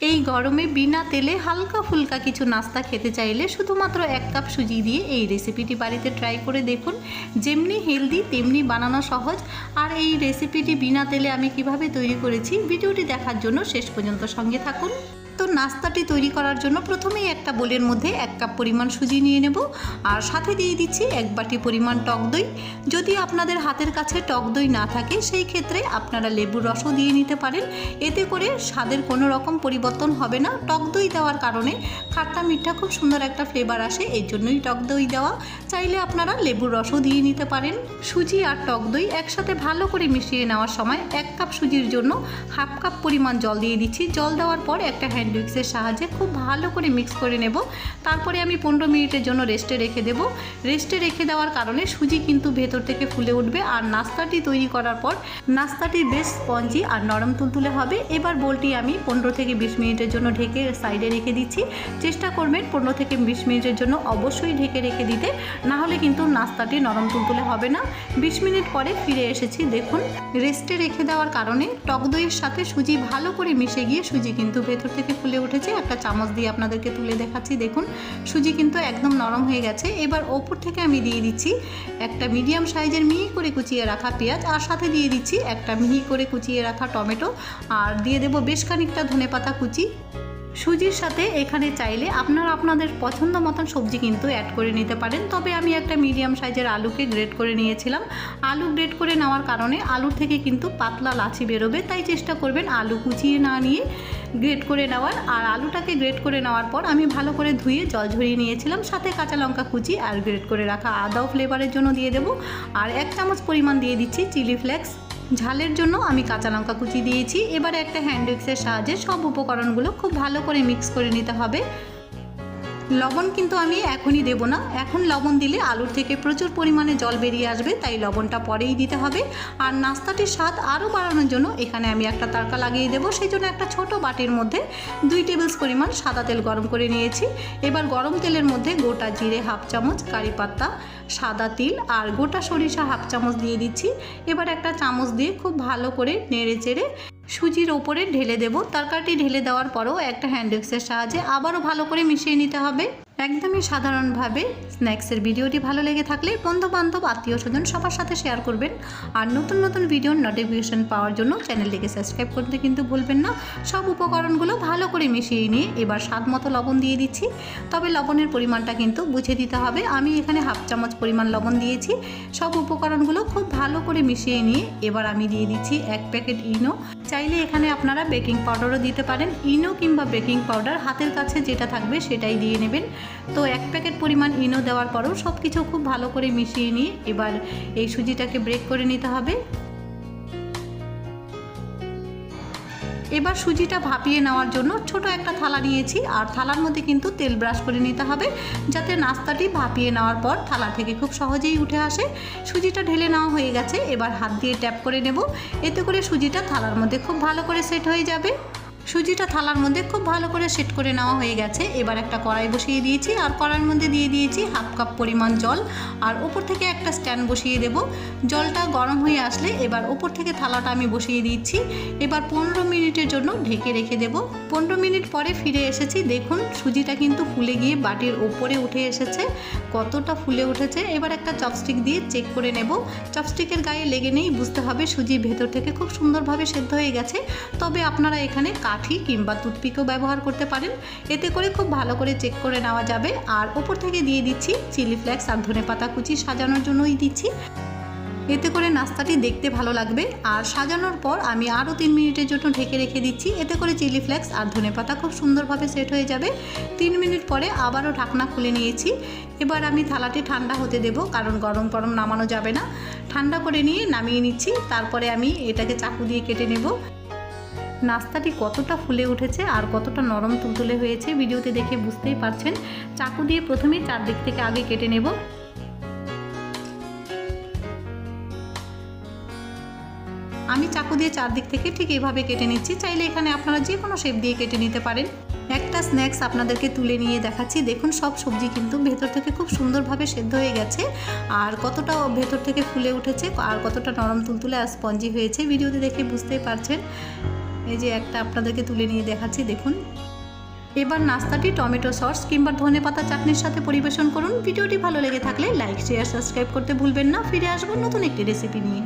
এই গরমে বিনা তেলে হালকা ফুলকা কিছু নাস্তা খেতে চাইলে শুধুমাত্র এক কাপ সুজি দিয়ে এই রেসিপিটি বাড়িতে ট্রাই করে দেখুন। যেমনি হেলদি তেমনি বানানো সহজ। আর এই রেসিপিটি বিনা তেলে আমি কীভাবে তৈরি করেছি, ভিডিওটি দেখার জন্য শেষ পর্যন্ত সঙ্গে থাকুন। নাস্তাটি তৈরি করার জন্য প্রথমেই একটা বোলের মধ্যে এক কাপ পরিমাণ সুজি নিয়ে নেব। আর সাথে দিয়ে দিচ্ছি এক বাটি পরিমাণ টক দই। যদি আপনাদের হাতের কাছে টক দই না থাকে, সেই ক্ষেত্রে আপনারা লেবুর রসও দিয়ে নিতে পারেন। এতে করে স্বাদের কোনো রকম পরিবর্তন হবে না। টক দই দেওয়ার কারণে খাট্টা মিঠা খুব সুন্দর একটা ফ্লেভার আসে, এর জন্যই টক দই দেওয়া। চাইলে আপনারা লেবুর রসও দিয়ে নিতে পারেন। সুজি আর টক দই একসাথে ভালো করে মিশিয়ে নেওয়ার সময় এক কাপ সুজির জন্য হাফ কাপ পরিমাণ জল দিয়ে দিচ্ছি। জল দেওয়ার পর একটা হ্যান্ড উইক্সের সাহায্যে খুব ভালো করে মিক্স করে নেব। তারপরে আমি পনেরো মিনিটের জন্য রেস্টে রেখে দেব। রেস্টে রেখে দেওয়ার কারণে সুজি কিন্তু ভেতর থেকে ফুলে উঠবে। আর নাস্তাটি তৈরি করার পর নাস্তাটি বেশ স্পঞ্জি আর নরম তুলতুলে হবে। এবার বোলটি আমি পনেরো থেকে বিশ মিনিটের জন্য ঢেকে সাইডে রেখে দিচ্ছি। চেষ্টা করবেন পনেরো থেকে বিশ মিনিটের জন্য অবশ্যই ঢেকে রেখে দিতে। না হলে কিন্তু নাস্তাটি নরম তুলতুলে হবে না। বিশ মিনিট পরে ফিরে এসেছি, দেখুন। রেস্টে রেখে দেওয়ার কারণে টক দইয়ের সাথে সুজি ভালো করে মিশে গিয়ে সুজি কিন্তু ভেতর থেকে ফুলে উঠেছে। একটা চামচ দিয়ে আপনাদেরকে তুলে দেখাচ্ছি। দেখুন, সুজি কিন্তু একদম নরম হয়ে গেছে। এবার ওপর থেকে আমি দিয়ে দিচ্ছি একটা মিডিয়াম সাইজের মিহি করে কুচিয়ে রাখা পেঁয়াজ আর সাথে দিয়ে দিচ্ছি একটা মিহি করে কুচিয়ে রাখা টমেটো। আর দিয়ে দেবো বেশ খানিকটা ধনে পাতা কুচি। সুজির সাথে এখানে চাইলে আপনারা আপনাদের পছন্দ মতন সবজি কিন্তু অ্যাড করে নিতে পারেন। তবে আমি একটা মিডিয়াম সাইজের আলুকে গ্রেড করে নিয়েছিলাম। আলু গ্রেড করে নেওয়ার কারণে আলুর থেকে কিন্তু পাতলা লাচি বেরোবে। তাই চেষ্টা করবেন আলু কুচিয়ে না নিয়ে গ্রেড করে নেওয়ার। আর আলুটাকে গ্রেড করে নেওয়ার পর আমি ভালো করে ধুয়ে জল ঝরিয়ে নিয়েছিলাম। সাথে কাঁচা লঙ্কা কুচি আর গ্রেড করে রাখা আদাও ফ্লেভারের জন্য দিয়ে দেবো। আর এক চামচ পরিমাণ দিয়ে দিচ্ছি চিলি ফ্লেক্স ঝালের জন্য আমি কাঁচা লঙ্কা কুচি দিয়েছি। এবার একটা হ্যান্ড উইক্সের সাহায্যে সব উপকরণগুলো খুব ভালো করে মিক্স করে নিতে হবে। লবণ কিন্তু আমি এখনই দেব না। এখন লবণ দিলে আলুর থেকে প্রচুর পরিমাণে জল বেরিয়ে আসবে, তাই লবণটা পরেই দিতে হবে। আর নাস্তাটির স্বাদ আরও বাড়ানোর জন্য এখানে আমি একটা তারকা লাগিয়ে দেবো। সেই জন্য একটা ছোট বাটির মধ্যে দুই টেবিল পরিমাণ সাদা তেল গরম করে নিয়েছি। এবার গরম তেলের মধ্যে গোটা জিরে হাফ চামচ কারি পাতা, সাদা তিল আর গোটা সরিষা হাফ চামচ দিয়ে দিচ্ছি। এবার একটা চামচ দিয়ে খুব ভালো করে নেড়ে চেড়ে সুজির ওপরে ঢেলে দেব। তরকারিটি ঢেলে দেওয়ার পরও একটা হ্যান্ড উইক্সের সাহায্যে আবারও ভালো করে মিশিয়ে নিতে হবে। একদমই সাধারণভাবে স্ন্যাক্সের ভিডিওটি ভালো লেগে থাকলে বন্ধু বান্ধব আত্মীয় স্বজন সবার সাথে শেয়ার করবেন। আর নতুন নতুন ভিডিওর নোটিফিকেশন পাওয়ার জন্য চ্যানেলটিকে সাবস্ক্রাইব করতে কিন্তু ভুলবেন না। সব উপকরণগুলো ভালো করে মিশিয়ে নিয়ে এবার স্বাদ মতো লবণ দিয়ে দিচ্ছি। তবে লবণের পরিমাণটা কিন্তু বুঝে দিতে হবে। আমি এখানে হাফ চামচ পরিমাণ লবণ দিয়েছি। সব উপকরণগুলো খুব ভালো করে মিশিয়ে নিয়ে এবার আমি দিয়ে দিচ্ছি এক প্যাকেট ইনো। চাইলে এখানে আপনারা বেকিং পাউডারও দিতে পারেন। ইনো কিংবা বেকিং পাউডার হাতের কাছে যেটা থাকবে সেটাই দিয়ে নেবেন। তো এক প্যাকেট পরিমাণ ইনো দেওয়ার পরেও সব কিছু খুব ভালো করে মিশিয়ে নিয়ে এবার এই সুজিটাকে ব্রেক করে নিতে হবে। এবার সুজিটা ভাপিয়ে নেওয়ার জন্য ছোট একটা থালা নিয়েছি, আর থালার মধ্যে কিন্তু তেল ব্রাশ করে নিতে হবে, যাতে নাস্তাটি ভাপিয়ে নেওয়ার পর থালা থেকে খুব সহজেই উঠে আসে। সুজিটা ঢেলে নেওয়া হয়ে গেছে, এবার হাত দিয়ে ট্যাপ করে নেব, এতে করে সুজিটা থালার মধ্যে খুব ভালো করে সেট হয়ে যাবে। সুজিটা থালার মধ্যে খুব ভালো করে সেট করে নেওয়া হয়ে গেছে। এবার একটা কড়াই বসিয়ে দিয়েছি আর কড়াইয়ের মধ্যে দিয়ে দিয়েছি হাফ কাপ পরিমাণ জল। আর ওপর থেকে একটা স্ট্যান্ড বসিয়ে দেব। জলটা গরম হয়ে আসলে এবার ওপর থেকে থালাটা আমি বসিয়ে দিচ্ছি। এবার পনেরো মিনিটের জন্য ঢেকে রেখে দেব। পনেরো মিনিট পরে ফিরে এসেছি। দেখুন, সুজিটা কিন্তু ফুলে গিয়ে বাটির ওপরে উঠে এসেছে। কতটা ফুলে উঠেছে। এবার একটা চপস্টিক দিয়ে চেক করে নেব। চপস্টিকের গায়ে লেগে নেই, বুঝতে হবে সুজি ভেতর থেকে খুব সুন্দরভাবে সেদ্ধ হয়ে গেছে। তবে আপনারা এখানে কাঠি কিংবা টুথপিকও ব্যবহার করতে পারেন। এতে করে খুব ভালো করে চেক করে নেওয়া যাবে। আর ওপর থেকে দিয়ে দিচ্ছি চিলি ফ্লেক্স আর ধনে পাতা কুচি সাজানোর জন্যই দিচ্ছি। এতে করে নাস্তাটি দেখতে ভালো লাগবে। আর সাজানোর পর আমি আরও তিন মিনিটের জন্য ঢেকে রেখে দিচ্ছি। এতে করে চিলি ফ্লেক্স আর ধনে পাতা খুব সুন্দরভাবে সেট হয়ে যাবে। তিন মিনিট পরে আবারও ঢাকনা খুলে নিয়েছি। এবার আমি থালাটি ঠান্ডা হতে দেব, কারণ গরম গরম নামানো যাবে না। ঠান্ডা করে নিয়ে নামিয়ে নিচ্ছি। তারপরে আমি এটাকে চাকু দিয়ে কেটে নেব। নাস্তাটি কতটা ফুলে উঠেছে আর কতটা নরম তুলতুলে হয়েছে ভিডিওতে দেখে বুঝতেই পারছেন। চাকু দিয়ে প্রথমেই চারদিক থেকে আগে কেটে নেব। আমি চাকু দিয়ে চারদিক থেকে ঠিক এইভাবে কেটে নিচ্ছি। চাইলে এখানে আপনারা যে কোনো শেপ দিয়ে কেটে নিতে পারেন। একটা স্ন্যাক্স আপনাদেরকে তুলে নিয়ে দেখাচ্ছি। দেখুন, সব সবজি কিন্তু ভেতর থেকে খুব সুন্দরভাবে সেদ্ধ হয়ে গেছে। আর কতটা ভেতর থেকে ফুলে উঠেছে আর কতটা নরম তুলতুলে আর স্পঞ্জি হয়েছে, ভিডিওতে দেখে বুঝতেই পারছেন। এই যে একটা আপনাদেরকে তুলে নিয়ে দেখাচ্ছি, দেখুন। এবার নাস্তাটি টমেটো সস কিংবা ধনে পাতা চাটনির সাথে পরিবেশন করুন। ভিডিওটি ভালো লেগে থাকলে লাইক, শেয়ার, সাবস্ক্রাইব করতে ভুলবেন না। ফিরে আসব নতুন একটি রেসিপি নিয়ে।